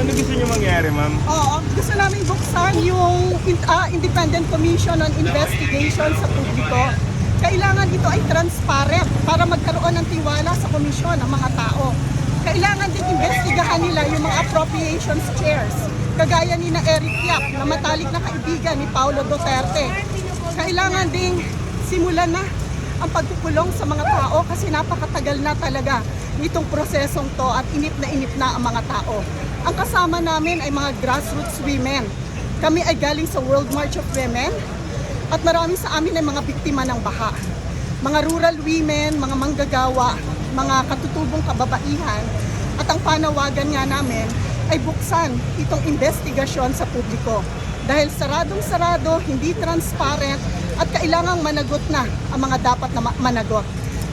Ano gusto niyo mangyari, ma'am? Oo, gusto namin buksan yung uh, Independent Commission on Investigation sa publiko. Kailangan ito ay transparent para magkaroon ng tiwala sa komisyon ng mga tao. Kailangan din investigahan nila yung mga appropriations chairs. Kagaya ni na Eric Yap, na matalik na kaibigan ni Paulo Duterte. Kailangan ding simulan na ang pagkukulong sa mga tao kasi napakatagal na talaga nitong prosesong to at inip na inip na ang mga tao. Ang kasama namin ay mga grassroots women. Kami ay galing sa World March of Women at marami sa amin ay mga biktima ng baha. Mga rural women, mga manggagawa, mga katutubong kababaihan at ang panawagan nga namin ay buksan itong investigasyon sa publiko. Dahil saradong-sarado, hindi transparent at kailangang managot na ang mga dapat na ma- managot.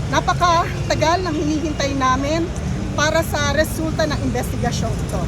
Napaka tagal ng hinihintay namin para sa resulta ng investigasyon ito.